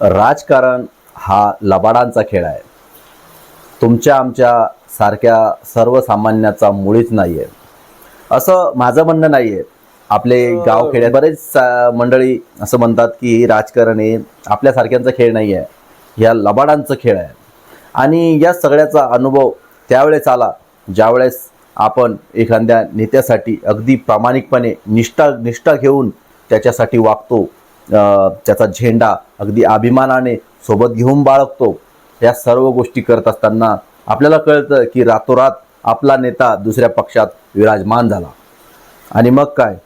राजकारण हा लबाडांचा खेळ आहे. तुमच्या आमच्या सारख्या सर्वसामान्याचा मुळीच नाही आहे असं माझं म्हणणं नाही आहे आपले गाव खेड्यात बरेच सा- मंडळी असं म्हणतात की राजकारण हे आपल्यासारख्यांचा खेळ नाही आहे या लबाडांचा खेळ आहे. आणि या सगळ्याचा अनुभव त्यावेळेस आला ज्यावेळेस आपण एखाद्या नेत्यासाठी अगदी प्रामाणिकपणे निष्ठा निष्ठा घेऊन त्याच्यासाठी वागतो. त्याचा झेंडा अगदी अभिमानाने सोबत घेऊन बाळगतो. या सर्व गोष्टी करत असताना आपल्याला कळतं की रातोरात आपला नेता दुसऱ्या पक्षात विराजमान झाला. आणि मग काय?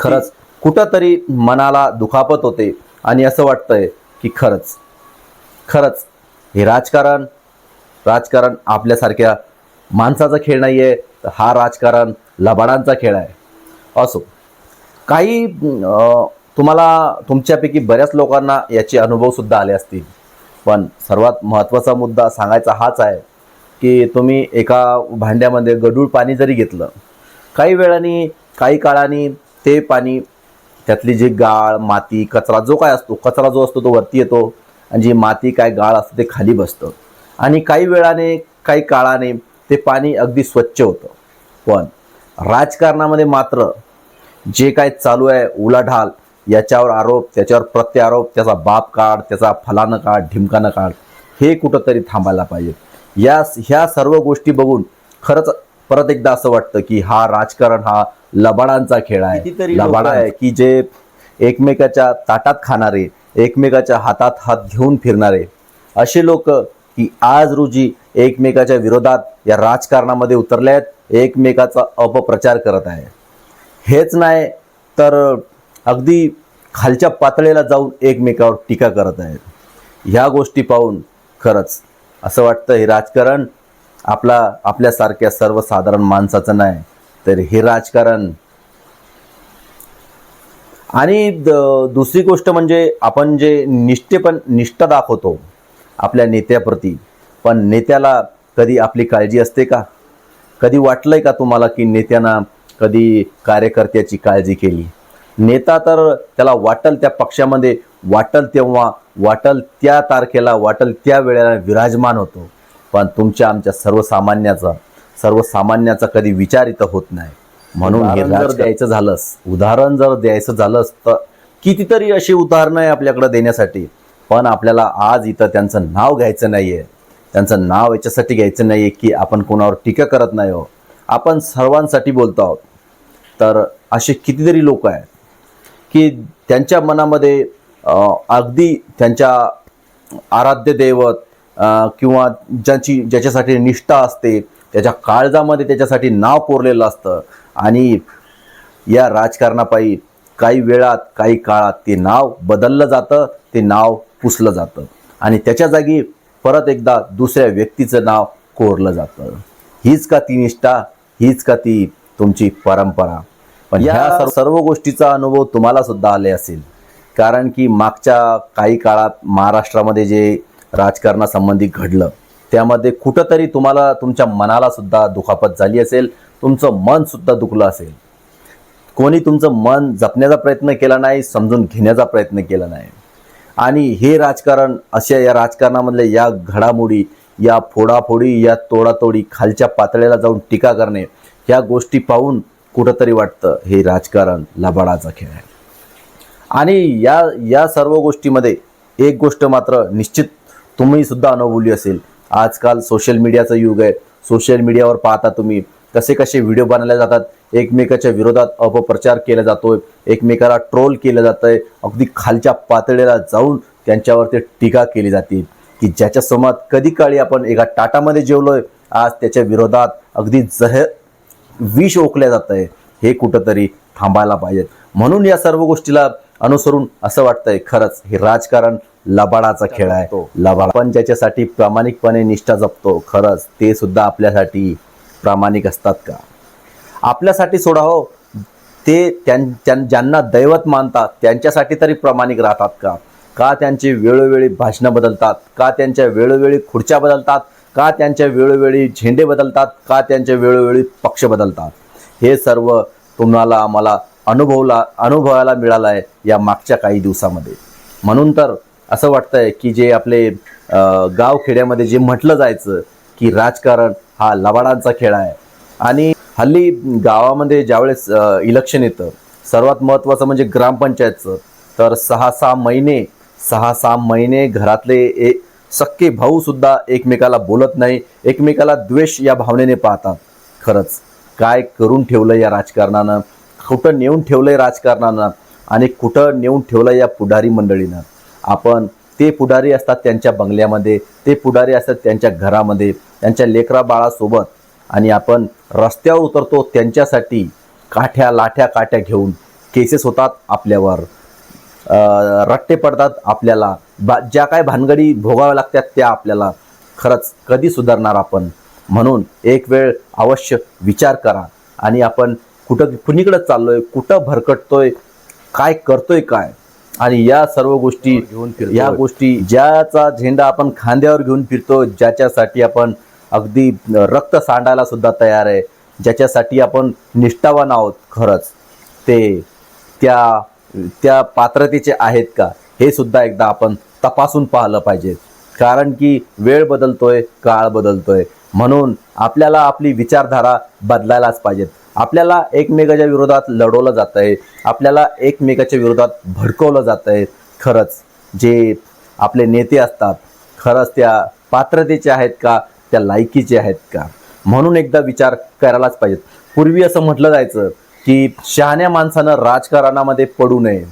खरंच कुठंतरी मनाला दुखापत होते आणि असं वाटतंय की खरंच खरंच हे राजकारण राजकारण आपल्यासारख्या माणसाचा खेळ नाही आहे तर हा राजकारण लबाडांचा खेळ आहे. असो. काही तुम्हाला तुमच्यापैकी बऱ्याच लोकांना याचे अनुभवसुद्धा आले असतील. पण सर्वात महत्त्वाचा मुद्दा सांगायचा हाच आहे की तुम्ही एका भांड्यामध्ये गडूळ पाणी जरी घेतलं काही वेळाने काही काळाने ते पाणी त्यातली जी गाळ माती कचरा जो काय असतो कचरा जो असतो तो वरती येतो आणि जी माती काय गाळ असतं ते खाली बसतं. आणि काही वेळाने काही काळाने ते पाणी अगदी स्वच्छ होतं. पण राजकारणामध्ये मात्र जे काय चालू आहे उलाढाल याच्यावर आरोप त्याच्यावर प्रत्यारोप त्याचा बाप काढ त्याचा फलानं काढ ढिमकानं काढ हे कुठंतरी थांबायला पाहिजे. या ह्या सर्व गोष्टी बघून खरंच परत एकदा असं वाटतं की हा राजकारण हा लबाडांचा खेळ आहे. लबाड आहे की जे एकमेकाच्या ताटात खाणारे एकमेकाच्या हातात हात घेऊन फिरणारे असे लोक की आज रोजी एकमेकाच्या विरोधात या राजकारणामध्ये उतरले आहेत एकमेकाचा अपप्रचार करत आहे हेच नाही तर अगदी खालच्या पातळीला जाऊन एकमेकावर टीका करत आहेत. ह्या गोष्टी पाहून खरंच असं वाटतं हे राजकारण आपला आपल्यासारख्या सर्वसाधारण माणसाचं नाही तर हे राजकारण. आणि द- दुसरी गोष्ट म्हणजे आपण जे निष्ठेपण निष्ठा दाखवतो आपल्या नेत्याप्रती पण नेत्याला कधी आपली काळजी असते का? कधी वाटलंय का तुम्हाला की नेत्यानं कधी कार्यकर्त्याची काळजी केली? नेता तर त्याला वाटल त्या पक्षामध्ये वाटल तेव्हा वाटल त्या तारखेला वाटल त्या वेळेला विराजमान होतो. पण तुमच्या आमच्या सर्वसामान्याचा सर्वसामान्याचा कधी विचार इथं होत नाही. म्हणून हे जर द्यायचं झालंच उदाहरण जर द्यायचं झालंच तर कितीतरी अशी उदाहरणं आहे आपल्याकडे देण्यासाठी. पण आपल्याला आज इथं त्यांचं नाव घ्यायचं नाहीये. त्यांचं नाव याच्यासाठी घ्यायचं नाहीये की आपण कोणावर टीका करत नाही हो आपण सर्वांसाठी बोलतो आहोत. तर असे कितीतरी लोक आहेत. की त्यांच्या मनामध्ये अगदी त्यांच्या आराध्य दैवत किंवा ज्याची ज्याच्यासाठी निष्ठा असते त्याच्या काळजामध्ये त्याच्यासाठी नाव कोरलेलं असतं. आणि या राजकारणापायी काही वेळात काही काळात ते नाव बदललं जातं ते नाव पुसलं जातं. आणि त्याच्या जागी परत एकदा दुसऱ्या व्यक्तीचं नाव कोरलं जातं. हीच का ती निष्ठा हीच का ती तुमची परंपरा? पण या सर्व- गोष्टीचा अनुभव तुम्हाला सुद्धा आले असेल. कारण की मागच्या काही काळात महाराष्ट्रामध्ये जे राजकारणासंबंधी घडलं त्यामध्ये कुठंतरी तुम्हाला तुमच्या मनाला सुद्धा दुखापत झाली असेल तुमचं मन सुद्धा दुखलं असेल. कोणी तुमचं मन जपण्याचा प्रयत्न केला नाही समजून घेण्याचा प्रयत्न केला नाही. आणि हे राजकारण अशा या राजकारणामधल्या या घडामोडी या फोडाफोडी या तोडातोडी खालच्या पातळीला जाऊन टीका करणे या गोष्टी पाहून कुठंतरी वाटतं हे राजकारण लबाडाचा खेळ आहे. आणि या या सर्व गोष्टीमध्ये एक गोष्ट मात्र निश्चित तुम्ही सुद्धा अनुभवली असेल. आजकाल सोशल मीडियाचं युग आहे. सोशल मीडियावर पाहता तुम्ही कसे कसे व्हिडिओ बनवले जातात. एकमेकाच्या विरोधात अपप्रचार केला जातो एकमेकाला ट्रोल केलं जातंय. अगदी खालच्या पातळीला जाऊन त्यांच्यावरती टीका केली जाते. की ज्याच्या समात कधी काळी आपण एका टाटामध्ये जेवलोय आज त्याच्या विरोधात अगदी जह विष ओकल्या जात आहे. हे कुठंतरी थांबायला पाहिजेत. म्हणून या सर्व गोष्टीला अनुसरून असं वाटतंय खरंच हे राजकारण लबाडाचा खेळ आहे. लबाड पण ज्याच्यासाठी प्रामाणिकपणे निष्ठा जपतो खरंच ते सुद्धा आपल्यासाठी प्रामाणिक असतात का? आपल्यासाठी सोडा हो. ते त्यां त्यां- ज्यांना दैवत मानतात त्यांच्यासाठी तरी प्रामाणिक राहतात का? का त्यांची वेळोवेळी भाषणं बदलतात? का त्यांच्या वेळोवेळी खुर्च्या बदलतात? का त्यांच्या वेळोवेळी झेंडे बदलतात का त्यांच्या वेळोवेळी पक्ष बदलतात? हे सर्व तुम्हाला आम्हाला अनुभवला अनुभवायला मिळालं आहे या मागच्या काही दिवसामध्ये. म्हणून तर असं वाटतंय की जे आपले गावखेड्यामध्ये गाव खेड्यामध्ये जे म्हटलं जायचं की राजकारण हा लबाडांचा खेळ आहे. आणि हल्ली गावामध्ये ज्यावेळेस इलेक्शन येतं सर्वात महत्त्वाचं म्हणजे ग्रामपंचायतचं तर सहा सहा महिने सहा सहा महिने घरातले ए सक्के भाऊ सुद्धा एकमेकाला बोलत नाही एकमेकाला द्वेष या भावनेने पाहतात. खरंच काय करून ठेवलं या राजकारणानं? कुठं नेऊन ठेवलंय राजकारणानं आणि कुठं नेऊन ठेवलं या पुढारी मंडळीनं? आपण ते पुढारी असतात त्यांच्या बंगल्यामध्ये ते पुढारी असतात त्यांच्या घरामध्ये त्यांच्या लेकरा बाळासोबत आणि आपण रस्त्यावर उतरतो त्यांच्यासाठी काठ्या लाठ्या काठ्या घेऊन केसेस होतात आपल्यावर. रट्टे पडतात आपल्याला. बा ज्या काय भानगडी भोगाव्या लागतात त्या आपल्याला खरंच कधी सुधारणार आपण? म्हणून एक वेळ अवश्य विचार करा. आणि आपण कुठं कुणीकडे चाललोय कुठं भरकटतोय काय करतोय काय? आणि या सर्व गोष्टी घेऊन. या गोष्टी ज्याचा झेंडा आपण खांद्यावर घेऊन फिरतो ज्याच्यासाठी आपण अगदी रक्त सांडायला सुद्धा तयार आहे ज्याच्यासाठी आपण निष्ठावान आहोत खरंच. ते त्या त्या पात्रतेचे आहेत का? हे सुद्धा एकदा आपण तपासून पाहिलं पाहिजे. कारण की वेळ बदलतोय काळ बदलतोय. म्हणून आपल्याला आपली विचारधारा बदलायलाच पाहिजेत. आपल्याला एकमेकाच्या विरोधात लढवलं जात आहे आपल्याला एकमेकाच्या विरोधात भडकवलं जात आहे खरंच जे आपले नेते असतात खरंच त्या पात्रतेचे आहेत का? त्या लायकीचे आहेत का? म्हणून एकदा विचार करायलाच पाहिजेत. पूर्वी असं म्हटलं जायचं की शहाण्या माणसानं राजकारणामध्ये पडू नये.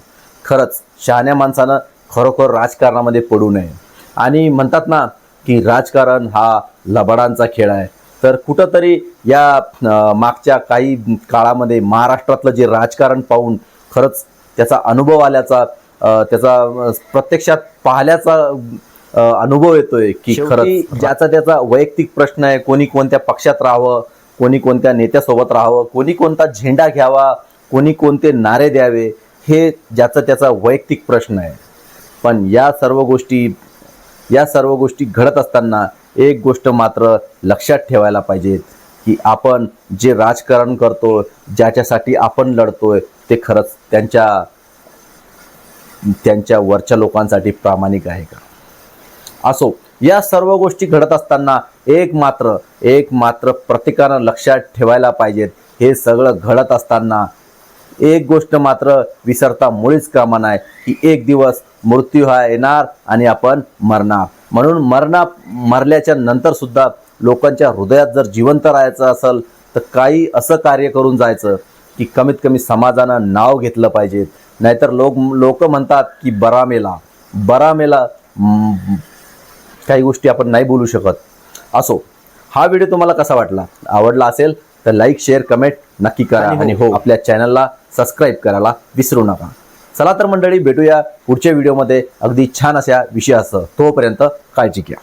खरंच शहाण्या माणसानं खरोखर राजकारणामध्ये पडू नये. आणि म्हणतात ना की राजकारण हा लबाडांचा खेळ आहे. तर कुठंतरी या मागच्या काही काळामध्ये महाराष्ट्रातलं जे राजकारण पाहून खरंच त्याचा अनुभव आल्याचा त्याचा प्रत्यक्षात पाहिल्याचा अनुभव येतोय की खरंच ज्याचा त्याचा वैयक्तिक प्रश्न आहे कोणी कोणत्या पक्षात राहावं कोणी कोणत्या नेत्यासोबत राहावं कोणी कोणता झेंडा घ्यावा कोणी कोणते नारे द्यावे हे ज्याचा त्याचा वैयक्तिक प्रश्न आहे. पण या सर्व गोष्टी या सर्व गोष्टी घडत असताना एक गोष्ट मात्र लक्षात ठेवायला पाहिजे की आपण जे राजकारण करतो ज्याच्यासाठी आपण लढतोय ते खरंच त्यांच्या त्यांच्या वरच्या लोकांसाठी प्रामाणिक आहे का? असो या सर्व गोष्टी घडत असताना एक मात्र एक मात्र प्रत्येकानं लक्षात ठेवायला पाहिजेत. हे सगळं घडत असताना एक गोष्ट मात्र विसरता मुळीच कामा नाही की एक दिवस मृत्यू हा येणार आणि आपण मरणार. म्हणून मरणा मरल्याच्या नंतर सुद्धा लोकांच्या हृदयात जर जिवंत राहायचं असेल तर काही असं कार्य करून जायचं की कमीत कमी समाजानं नाव घेतलं पाहिजे नाहीतर लोक लोक म्हणतात की बरा मेला बरा मेला काही गोष्टी आपण नाही बोलू शकत. असो हा व्हिडिओ तुम्हाला कसा वाटला? आवडला असेल तर लाईक शेअर कमेंट नक्की करा आणि हो. आपल्या चॅनलला सबस्क्राईब करायला विसरू नका. चला तर मंडळी भेटूया पुढच्या व्हिडिओमध्ये अगदी छान अशा विषयासह. तोपर्यंत काळजी घ्या.